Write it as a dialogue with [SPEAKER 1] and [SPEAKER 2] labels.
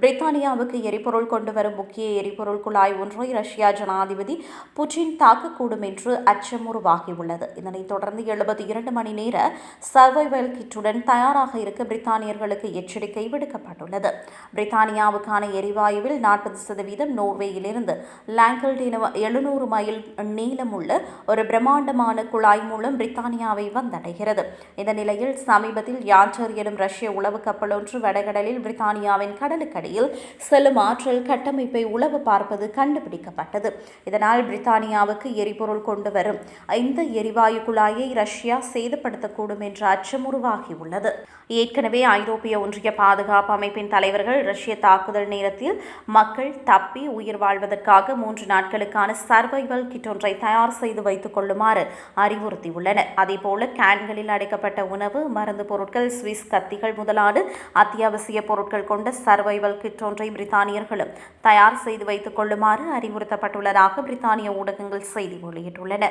[SPEAKER 1] பிரித்தானியாவுக்கு எரிபொருள் கொண்டு வரும் முக்கிய எரிபொருள் குழாய் ஒன்றை ரஷ்யா ஜனாதிபதி புட்டின் தாக்கக்கூடும் என்று அச்சம் உருவாகியுள்ளது. இதனைத் தொடர்ந்து எழுபத்தி இரண்டு மணி நேர சர்வைவல் கிட்டுடன் தயாராக இருக்க பிரித்தானியர்களுக்கு எச்சரிக்கை விடுக்கப்பட்டுள்ளது. பிரித்தானியாவுக்கான எரிவாயுவில் நாற்பது சதவீதம் நோர்வேயிலிருந்து லாங்கல்டின எழுநூறு மைல் நீளமுள்ள ஒரு பிரம்மாண்டமான குழாய் மூலம் பிரித்தானியாவை வந்தடைகிறது. இந்த நிலையில் சமீபத்தில் யான்டர் எனும் ரஷ்ய உளவு கப்பல் ஒன்று வடகடலில் பிரித்தானியாவின் கடலுக்கடி கடலுக்கடியில் செல்லும் ஆற்றல் கட்டமைப்பை உளவு பார்ப்பது கண்டுபிடிக்கப்பட்டது. இதனால் பிரித்தானியாவுக்கு எரிபொருள் கொண்டு வரும். இந்த எரிவாயு குழாயை ரஷ்யா சேதப்படுத்தக்கூடும் என்ற அச்சம் உருவாகியுள்ளது. ஏற்கனவே ஐரோப்பிய ஒன்றிய பாதுகாப்பு அமைப்பின் தலைவர்கள் ரஷ்ய தாக்குதல் நேரத்தில் மக்கள் தப்பி உயிர் வாழ்வதற்காக மூன்று நாட்களுக்கான சர்வைவல் கிட் ஒன்றை தயார் செய்து வைத்துக் கொள்ளுமாறு அறிவுறுத்தியுள்ளனர். அதேபோல கேன்களில் அடைக்கப்பட்ட உணவு மருந்து பொருட்கள் சுவிஸ் கத்திகள் முதலான அத்தியாவசிய பொருட்கள் கொண்ட சர்வைவல் கிட் ஒன்றை பிரித்தானியர்களும் தயார் செய்து வைத்துக் கொள்ளுமாறு அறிவுறுத்தப்பட்டுள்ளதாக பிரித்தானிய ஊடகங்கள் செய்தி வெளியிட்டுள்ளன.